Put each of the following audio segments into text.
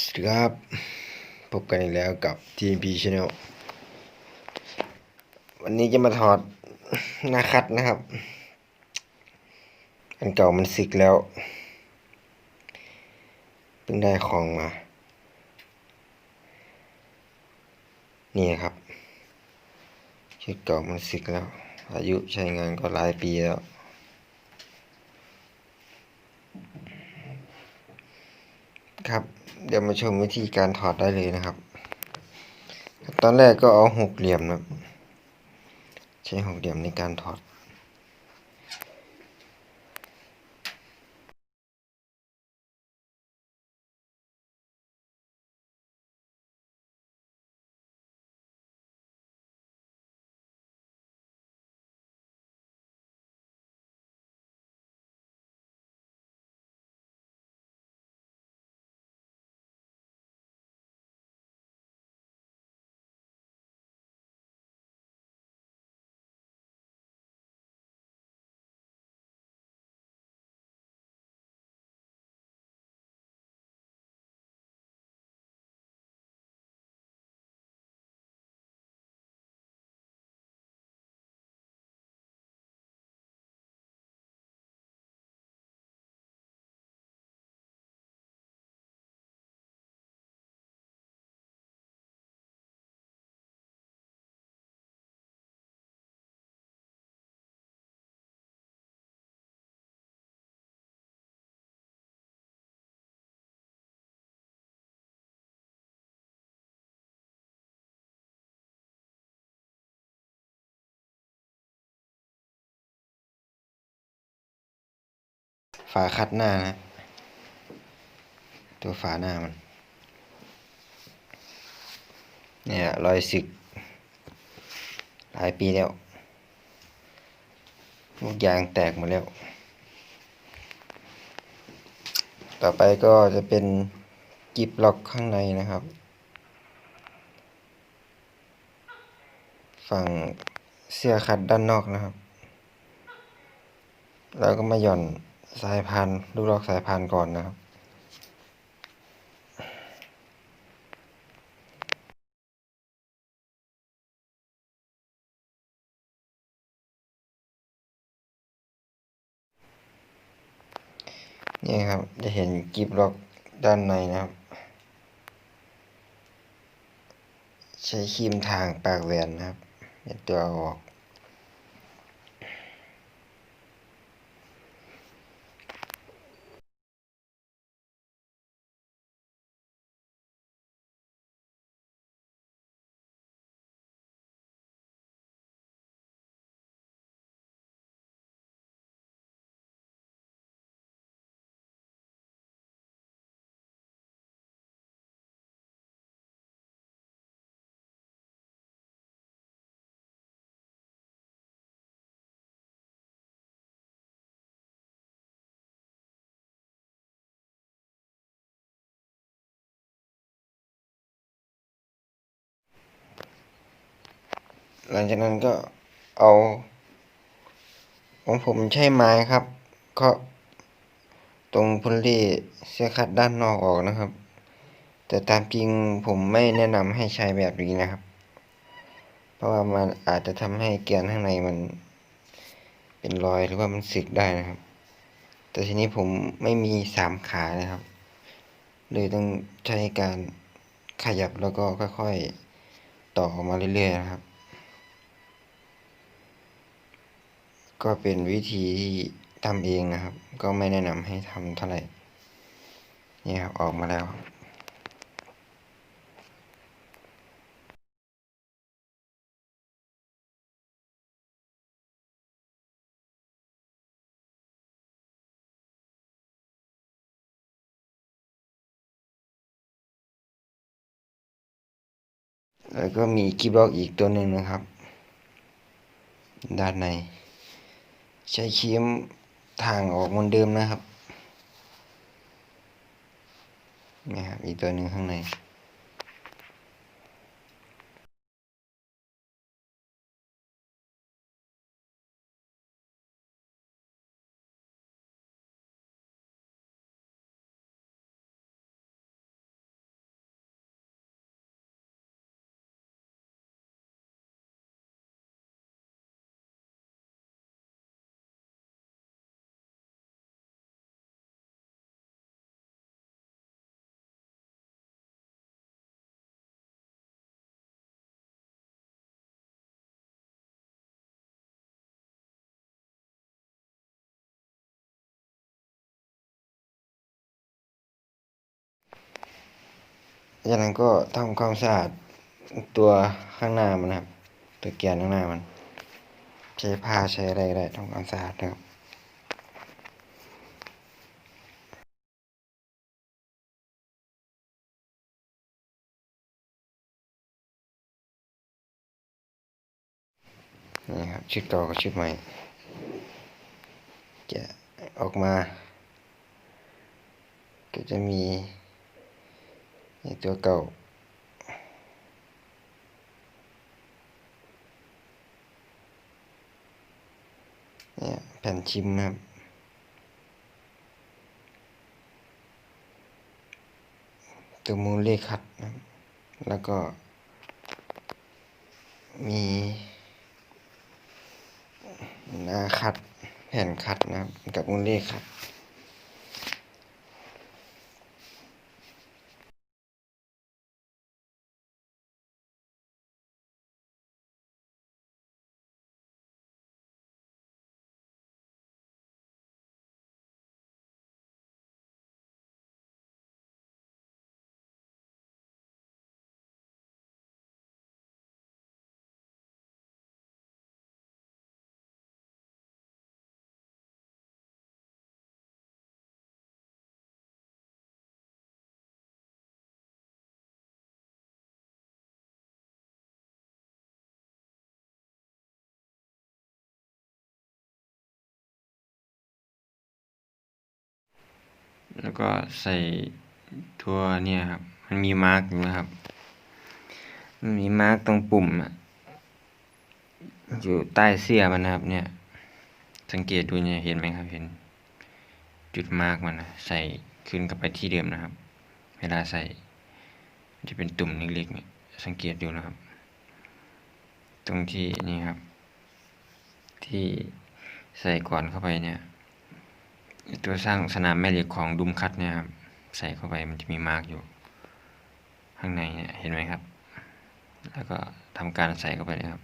สวัสดีครับ พบกันอีกแล้วกับ TMP Channel วันนี้จะมาถอดหน้าคัดนะครับ อันเก่ามันสิกแล้ว เพิ่งได้ของมา นี่ครับชุดเก่ามันสิกแล้ว อายุใช้งานก็หลายปีแล้วครับ ดี๋ยวมาชมวิธีการถอดได้เลยนะครับ ตอนแรกก็เอาหกเหลี่ยมนะใช้หกเหลี่ยมในการถอด ฝาคัดหน้านะ ตัวฝาหน้ามัน เนี่ยรอยสึก หลายปีแล้ว ลูกยางแตกหมดแล้ว ต่อไปก็จะเป็นกิบล็อกข้างในนะครับ ฝั่งเสื้อคัดด้านนอกนะครับ แล้วก็มาหย่อน สายพานลูกล็อกสายพานก่อนนะครับ นี่ครับ จะเห็นกิบล็อกด้านในนะครับ ใช้ครีมทางปากแหวนนะครับเดี๋ยวตัวเอาออก หลังจากนั้นก็เอา ของผมใช้ไม้ครับก็ตรงพุลลี่เสื้อคัดด้านนอกออกนะครับ แต่ตามจริงผมไม่แนะนำให้ใช้แบบนี้นะครับ เพราะว่ามันอาจจะทำให้แกนข้างในมันเป็นรอยหรือว่ามันสึกได้นะครับ แต่ทีนี้ผมไม่มีสามขานะครับ เลยต้องใช้การขยับแล้วก็ค่อยๆ ต่อออกมาเรื่อยๆนะครับ ก็เป็นวิธีที่ทำเองนะครับ ก็ไม่แนะนำให้ทำเท่าไหร่นี่ครับออกมาแล้วแล้วก็มีกีบล็อกอีกตัวหนึ่งนะครับ ด้านใน ใช้ครีมทางออกเหมือนเดิมนะครับนี่ครับอีกตัวหนึ่งข้างใน จากนั้นก็ทำความสะอาดตัวข้างหน้ามันนะครับ ตัวแกนข้างหน้ามัน ใช้ผ้าใช้อะไรก็ได้ทำความสะอาดนะครับนี่ครับชุดเก่ากับชุดใหม่ จะออกมา ก็จะมี นี่ตัวเก่าเนี่ยแผ่นชิมนะครับตัวมูลเลขคัดนะแล้วก็ มีหน้าคัด แผ่นคัดนะครับ กับมูลเลขคัด แล้วก็ใส่ตัวเนี่ยครับ มันมีมาร์กอยู่นะครับ มันมีมาร์กตรงปุ่มอะอยู่ใต้เสื้อมันนะครับ เนี่ย สังเกตดูเนี่ยเห็นไหมครับ เห็น จุดมาร์กมันนะใส่ขึ้นกลับไปที่เดิมนะครับ เวลาใส่ จะเป็นตุ่มเล็กๆเนี่ยสังเกตดูนะครับ ตรงที่นี่ครับ ที่ใส่ก่อนเข้าไปเนี่ย ตัวสร้างสนามแม่เหล็กของดุมคัตเนี่ยครับใส่เข้าไปมันจะมีมาร์กอยู่ ข้างในเนี่ยเห็นไหมครับ แล้วก็ทำการใส่เข้าไปเลยครับ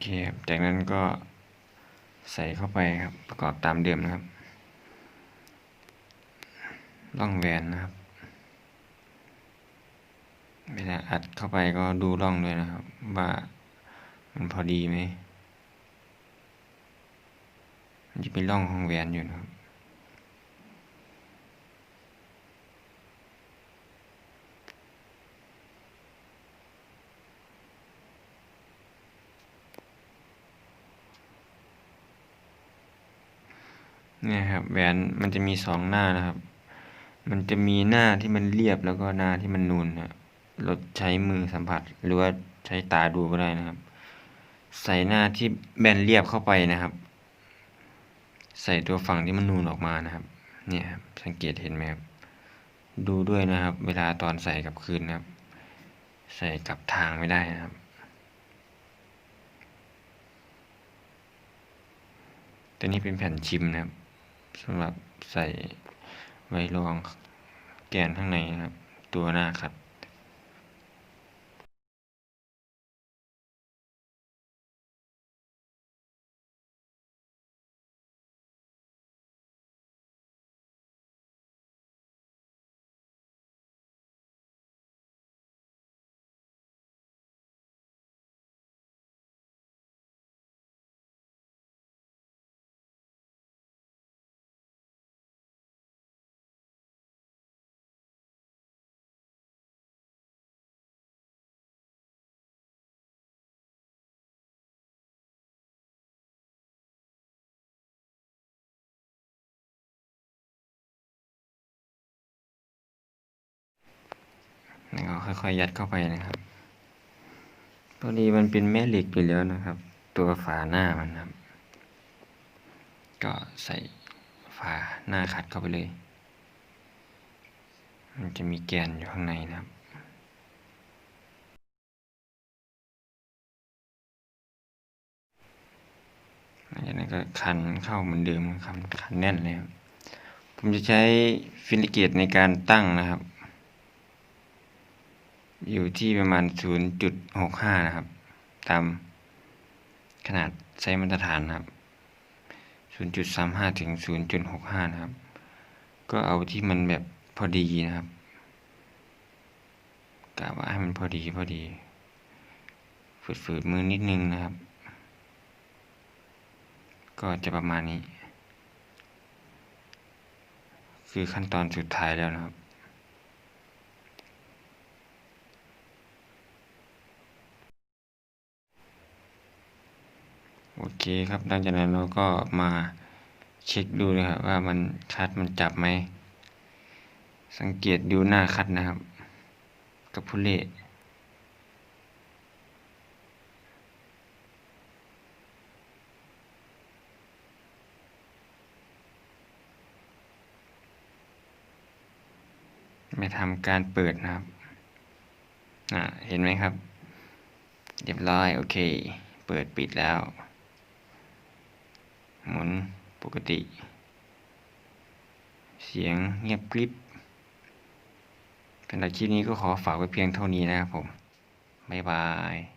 เคครับ จากนั้นก็ใส่เข้าไปครับ ประกอบตามเดิมนะครับร่องแวนนะครับ เวลาอัดเข้าไปก็ดูร่องด้วยนะครับ ว่ามันพอดีไหมมันจะเป็นร่องของแหวนอยู่นะครับ เนี่ยครับแหวนมันจะมีสองหน้านะครับ มันจะมีหน้าที่มันเรียบแล้วก็หน้าที่มันนูนนะเราใช้มือสัมผัสหรือว่าใช้ตาดูก็ได้นะครับ ใส่หน้าที่แบนเรียบเข้าไปนะครับ ใส่ตัวฝั่งที่มันนูนออกมานะครับ เนี่ยครับสังเกตเห็นไหมครับดูด้วยนะครับ เวลาตอนใส่กับคืนนะครับ ใส่กับทางไม่ได้นะครับตัวนี้เป็นแผ่นชิมนะครับ สำหรับใส่ไว้รองแกนข้างในนะครับ ตัวหน้าครับ แล้วก็ค่อยๆยัดเข้าไปนะครับพอนี้มันเป็นแม่เหล็กอยู่แล้วนะครับ ตัวฝาหน้ามันครับ ก็ใส่ฝาหน้าขัดเข้าไปเลย มันจะมีแกนอยู่ข้างในนะครับหลังจากนั้นก็คันเข้าเหมือนเดิมครับคันแน่นเลยครับ ผมจะใช้ฟิลิเกตในการตั้งนะครับ อยู่ที่ประมาณ 0.65 นะครับ ตามขนาดไซส์มาตรฐานนะครับ 0.35 ถึง 0.65 นะครับ ก็เอาที่มันแบบพอดีนะครับกะว่าให้มันพอดีพอดี ฝืดๆมือนิดนึงนะครับ ก็จะประมาณนี้ คือขั้นตอนสุดท้ายแล้วนะครับ โอเคครับหลังจากนั้นเราก็มาเช็คดูนะครับว่ามันคัดมันจับไหม สังเกตดูหน้าคัดนะครับ กับพุเล่ไม่ทำการเปิดนะครับ อ่า เห็นไหมครับ เรียบร้อย โอเค เปิดปิดแล้ว หมุนปกติ เสียงเงียบกริบสำหรับคลิปนี้ก็ขอฝากไว้เพียงเท่านี้นะครับผม บ๊ายบาย